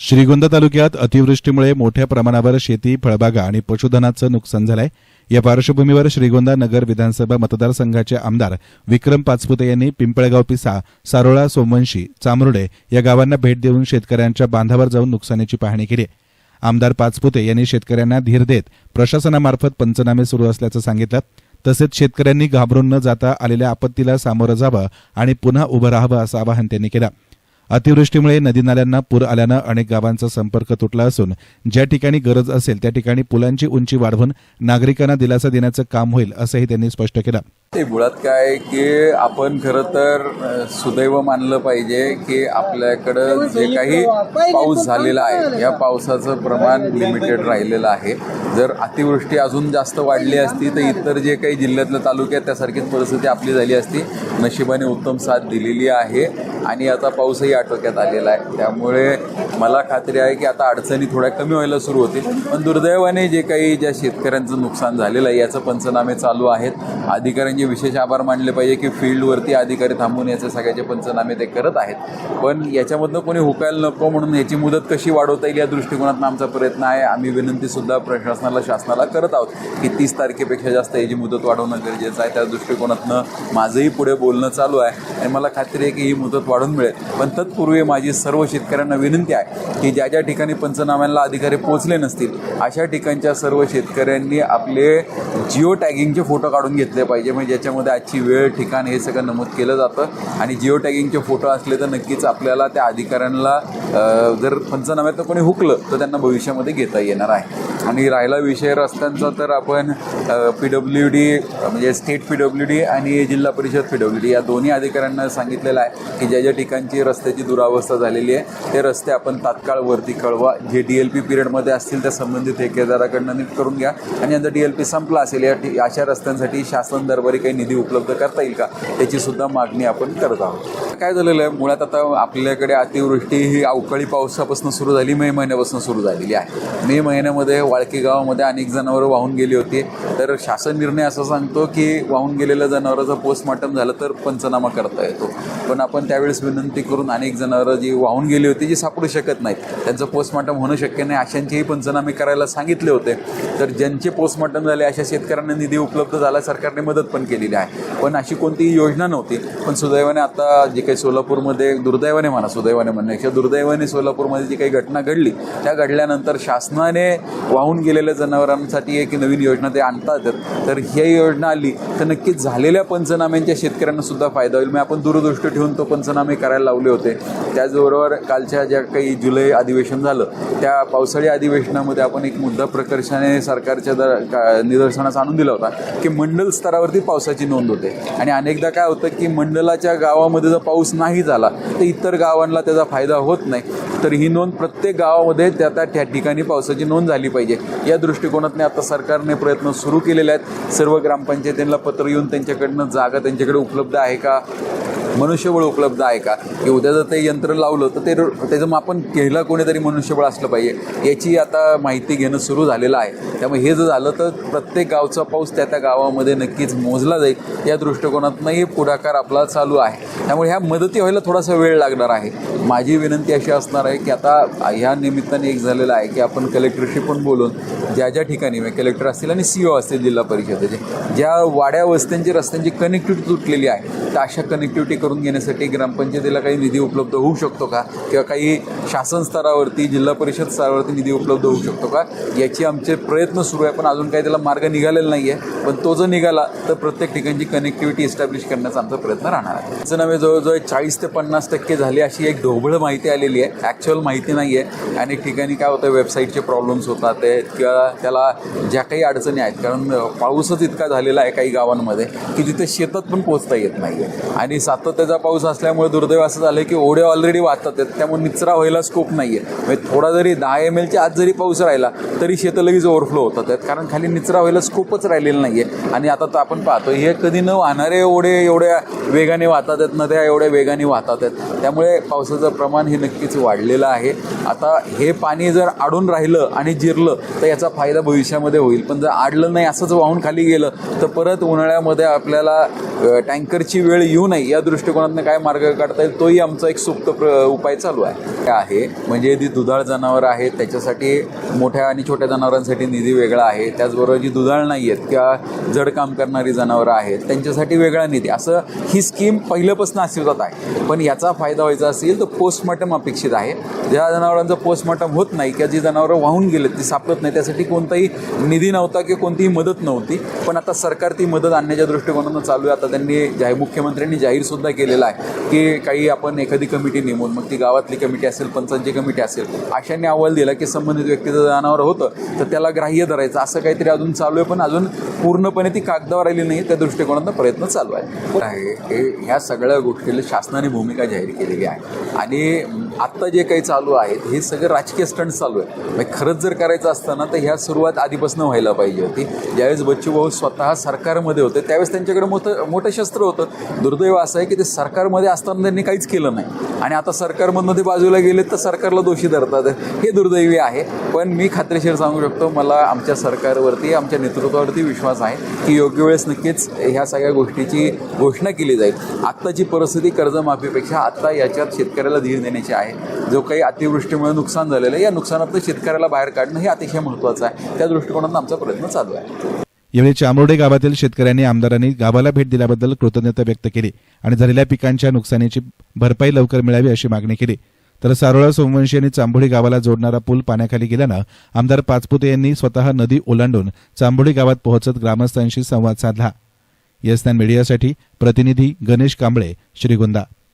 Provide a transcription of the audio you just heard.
श्रीगोंदा तालुक्यात अतिवृष्टीमुळे मोठ्या प्रमाणावर शेती फळबागा आणि पशुधनाचं नुकसान झालंय. या पार्श्वभूमीवर श्रीगोंदा नगर विधानसभा मतदारसंघाचे आमदार विक्रम पाचपुते यांनी पिंपळगाव पिसा सारोळा सोमवंशी चामरुडे या गावांना भेट देऊन शेतकऱ्यांच्या बांधावर जाऊन नुकसानीची पाहणी केली. आमदार पाचपुते यांनी शेतकऱ्यांना धीर देत प्रशासनामार्फत पंचनामे सुरू असल्याचं सांगितलं. तसेच शेतकऱ्यांनी घाबरून न जाता आलेल्या आपत्तीला सामोरं जावं आणि पुन्हा उभं राहावं असं आवाहन त्यांनी केलं. अतिवृष्टीमुळे नदी नाल्यांना पूर आल्यानं अनेक गावांचा संपर्क तुटला असून ज्या ठिकाणी गरज असेल त्या ठिकाणी पुलांची उंची वाढवून नागरिकांना दिलासा देण्याचं काम होईल असंही त्यांनी स्पष्ट केलं. ते मुळात काय की आपण खरं तर सुदैव मानलं पाहिजे की आपल्याकडं जे काही पाऊस झालेला आहे या पावसाचं प्रमाण लिमिटेड राहिलेलं आहे. जर अतिवृष्टी अजून जास्त वाढली असती तर इतर जे काही जिल्ह्यातले तालुके आहेत त्यासारखीच परिस्थिती आपली झाली असती. नशिबाने उत्तम साथ दिलेली आहे आणि आता पाऊसही आटोक्यात आलेला आहे. त्यामुळे मला खात्री आहे की आता अडचणी थोड्या कमी व्हायला सुरू होतील. पण दुर्दैवाने जे काही ज्या शेतकऱ्यांचं नुकसान झालेलं आहे याचं पंचनामे चालू आहेत. म्हणजे विशेष आभार मानले पाहिजे की फील्डवरती अधिकारी थांबून याचे सगळ्याचे पंचनामे ते करत आहेत. पण याच्यामधनं कोणी हुकायला नको म्हणून याची मुदत कशी वाढवता येईल या दृष्टिकोनातून आमचा प्रयत्न आहे. आम्ही विनंतीसुद्धा प्रशासनाला शासनाला करत आहोत की तीस तारखेपेक्षा जास्त याची मुदत वाढवणं गरजेचं आहे. त्या दृष्टिकोनातनं माझंही पुढे बोलणं चालू आहे आणि मला खात्री आहे की ही मुदत वाढून मिळेल. पण तत्पूर्वी माझी सर्व शेतकऱ्यांना विनंती आहे की ज्या ज्या ठिकाणी पंचनाम्यांना अधिकारी पोहोचले नसतील अशा ठिकाणच्या सर्व शेतकऱ्यांनी आपले जिओ टॅगिंगचे फोटो काढून घेतले पाहिजे. म्हणजे ज्याच्यामध्ये आजची वेळ ठिकाण हे सगळं नमूद केलं जातं. आणि जिओ टॅगिंगचे फोटो असले तर नक्कीच आपल्याला त्या अधिकाऱ्यांना जर पंचनाम्यातनं कोणी हुकलं तर त्यांना भविष्यामध्ये घेता येणार आहे. आणि राहिला विषय रस्त्यांचा तर आपण पी डब्ल्यू डी म्हणजे स्टेट पी डब्ल्यू डी आणि जिल्हा परिषद पी डब्ल्यू डी या दोन्ही अधिकाऱ्यांना सांगितलेलं आहे की ज्या ज्या ठिकाणची रस्त्याची दुरावस्था झालेली आहे ते रस्ते आपण तात्काळ वरती कळवा. जे डी एल पी पिरियडमध्ये असतील त्या संबंधित ठेकेदाराकडनं नीट करून घ्या. आणि नंतर डी एल पी संपला असेल या अशा रस्त्यांसाठी शासन दरबारी काही निधी उपलब्ध करता येईल का? त्याची सुद्धा मागणी आपण करत आहोत. काय झालेलं आहे? मुळात आता आपल्याकडे अतिवृष्टी ही अवकाळी पावसापासून सुरू झाली मे महिन्यापासून सुरू झालेली आहे. मे महिन्यामध्ये वाळकी गावामध्ये अनेक जनावरं वाहून गेली होती. तर शासन निर्णय असा सांगतो की वाहून गेलेल्या जनावरांचं पोस्टमॉर्टम झालं तर पंचनामा करता येतो. पण आपण त्यावेळेस विनंती करून अनेक जनावरं जी वाहून गेली होती जी सापडू शकत नाहीत त्यांचं पोस्टमॉर्टम होणं शक्य नाही. अशांचेही पंचनामे करायला सांगितले होते. तर ज्यांचे पोस्टमॉर्टम झाले अशा शेतकऱ्यांना निधी उपलब्ध झाला सरकारने मदत पण केलेली आहे. पण अशी कोणतीही योजना नव्हती. पण सुदैवाने आता जे काही सोलापूरमध्ये दुर्दैवाने म्हणा सुदैवाने म्हणण्यापेक्षा दुर्दैवाने सोलापूरमध्ये जी काही घटना घडली त्या घडल्यानंतर शासनाने वाहून गेलेल्या जनावरांसाठी एक नवीन योजना ते आणतात. तर ही योजना आली तर नक्कीच झालेल्या पंचनाम्यांच्या शेतकऱ्यांना सुद्धा फायदा होईल. मग आपण दूरदृष्टी ठेवून तो पंचनामे करायला लावले होते. त्याचबरोबर कालच्या ज्या काही जुलै अधिवेशन झालं त्या पावसाळी अधिवेशनामध्ये आपण एक मुद्दा प्रकर्षाने सरकारच्या दर का- निदर्शनास आणून दिला होता की मंडल स्तरावरती पावसाची नोंद होते. आणि अनेकदा काय होतं की मंडलाच्या गावामध्ये जर पाऊस पाऊस नाही झाला तर इतर गावांना त्याचा फायदा होत नाही. तर ही नोंद प्रत्येक गावामध्ये त्या त्या त्या ठिकाणी पावसाची नोंद झाली पाहिजे. या दृष्टिकोनातने आता सरकारने प्रयत्न सुरू केलेले आहेत. सर्व ग्रामपंचायतींना पत्र येऊन त्यांच्याकडनं जागा त्यांच्याकडे उपलब्ध आहे का? मनुष्यबळ उपलब्ध आहे का? की उद्या जर ते यंत्र लावलं तर ते त्याचं मापन केलं कोणीतरी मनुष्यबळ असलं पाहिजे. याची आता माहिती घेणं सुरू झालेलं आहे. त्यामुळे हे जर झालं तर प्रत्येक गावचा पाऊस त्या त्या गावामध्ये नक्कीच मोजला जाईल. या दृष्टिकोनातनंही पुढाकार आपला चालू आहे. त्यामुळे ह्या मदती व्हायला थोडासा वेळ लागणार आहे. माझी विनंती अशी असणार आहे की आता ह्या निमित्ताने एक झालेलं आहे की आपण कलेक्टरशी पण बोलून ज्या ज्या ठिकाणी मी कलेक्टर असतील आणि सी ओ असतील जिल्हा परिषदेचे ज्या वाड्या वस्त्यांची रस्त्यांची कनेक्टिव्हिटी तुटलेली आहे तर अशा कनेक्टिव्हिटी करून घेण्यासाठी ग्रामपंचायतीला काही निधी उपलब्ध होऊ शकतो का? किंवा काही शासन स्तरावरती जिल्हा परिषद स्तरावरती निधी उपलब्ध होऊ शकतो का? याची आमचे प्रयत्न सुरू आहे. पण अजून काही त्याला मार्ग निघालेला नाही आहे पण तो जर निघाला तर प्रत्येक ठिकाणची कनेक्टिव्हिटी इस्टॅब्लिश करण्याचा आमचा प्रयत्न राहणार आहे. त्याचं नव्हे जवळजवळ चाळीस ते पन्नास टक्के झाली अशी एक ढोबळ माहिती आलेली आहे. ॲक्च्युअल माहिती नाही आहे अनेक ठिकाणी काय होतं वेबसाईटचे प्रॉब्लेम्स होतात. किंवा त्याला ज्या काही अडचणी आहेत कारण पाऊसच इतका झालेला आहे काही गावांमध्ये की तिथे शेतात पण पोचता येत नाही आहे आणि सातत्याचा पाऊस असल्यामुळे दुर्दैव असं झालं की ओढे ऑलरेडी वाहतात आहेत. त्यामुळे निचरा व्हायला स्कोप नाही आहे म्हणजे थोडा जरी दहा एम एलच्या आत जरी पाऊस राहिला तरी शेतं लगेच ओव्हरफ्लो होतात आहेत. कारण खाली निचरा व्हायला स्कोपच राहिलेला नाही आहे आणि आता तर आपण पाहतो हे कधी न वाहणारे ओढे एवढ्या वेगाने वाहतात आहेत नद्या एवढ्या वेगाने वाहतात आहेत. त्यामुळे पावसाचं प्रमाण हे नक्कीच वाढलेलं आहे. आता हे पाणी जर आडून राहिलं आणि जिरलं तर याचा फायदा भविष्यामध्ये होईल. पण जर आडलं नाही असंच वाहून खाली गेलं तर परत उन्हाळ्यामध्ये आपल्याला टँकरची वेळ येऊ नये या दृष्टी दृष्टिकोनातून काय मार्ग काढता येईल तोही आमचा एक सुप्त प्र उपाय चालू आहे. काय आहे म्हणजे जी दुधाळ जनावरं आहेत त्याच्यासाठी मोठ्या आणि छोट्या जनावरांसाठी निधी वेगळा आहे. त्याचबरोबर जी दुधाळ नाही आहेत किंवा जड काम करणारी जनावरं आहेत त्यांच्यासाठी वेगळा निधी. असं ही स्कीम पहिल्यापासून अस्तित्वात आहे. पण याचा फायदा व्हायचा असेल तर पोस्टमॉर्टम अपेक्षित आहे. ज्या जनावरांचं पोस्टमॉर्टम होत नाही किंवा जी जनावरं वाहून गेलेत ती सापडत नाही त्यासाठी कोणताही निधी नव्हता किंवा कोणतीही मदत नव्हती. पण आता सरकार ती मदत आणण्याच्या दृष्टिकोनातून चालू आहे. आता त्यांनी जाहीर मुख्यमंत्र्यांनी जाहीर सुद्धा केलेला आहे की काही आपण एखादी कमिटी नेमून मग ती गावातली कमिटी असेल पंचांची कमिटी असेल अशांनी अहवाल दिला की संबंधित व्यक्तीचं जनावर होतं तर त्याला ग्राह्य धरायचं असं काहीतरी अजून चालू आहे पण अजून पूर्णपणे ती कागदावर आली नाही त्या दृष्टिकोनातून प्रयत्न चालू आहे. हे ह्या सगळ्या गोष्टीला शासनाने भूमिका जाहीर केलेली आहे. आणि आत्ता जे काही चालू आहेत हे सगळं राजकीय स्टंट चालू आहे म्हणजे खरंच जर करायचं असतं ना तर ह्या सुरुवात आधीपासून व्हायला पाहिजे होती. ज्यावेळेस बच्चूभाऊ स्वतः सरकारमध्ये होते त्यावेळेस त्यांच्याकडे मोठं मोठं शस्त्र होतं. दुर्दैव असं आहे की ते सरकारमध्ये असताना त्यांनी काहीच केलं नाही. आणि आता सरकारमधनं ते बाजूला गेले तर सरकारला दोषी धरतात. हे दुर्दैवी आहे. पण मी खात्रीशीर सांगू शकतो मला आमच्या सरकारवरती आमच्या नेतृत्वावरती विश्वास आहे की योग्य वेळेस नक्कीच ह्या सगळ्या गोष्टीची घोषणा केली जाईल. आत्ताची परिस्थिती कर्जमाफीपेक्षा आत्ता याच्यात शेतकऱ्याला धीर देण्याची आहे. जो काही अतिवृष्टीमुळे नुकसान झालेलं आहे या नुकसानातलं शेतकऱ्याला बाहेर काढणं हे अतिशय महत्त्वाचं आहे. त्या दृष्टिकोनातून आमचा प्रयत्न चालू आहे. यावेळी चामोर्डे गावातील शेतकऱ्यांनी आमदारांनी गावाला भेट दिल्याबद्दल कृतज्ञता व्यक्त केली आणि झालेल्या पिकांच्या नुकसानीची भरपाई लवकर मिळावी अशी मागणी केली. तर सारोळा सोमवंशी आणि चांभोळी गावाला जोडणारा पूल पाण्याखाली गेल्यानं आमदार पाचपुते यांनी स्वतः नदी ओलांडून चांभोळी गावात पोहोचत ग्रामस्थांशी संवाद साधला. येस मीडियासाठी प्रतिनिधी गणेश कांबळे श्रीगोंदा.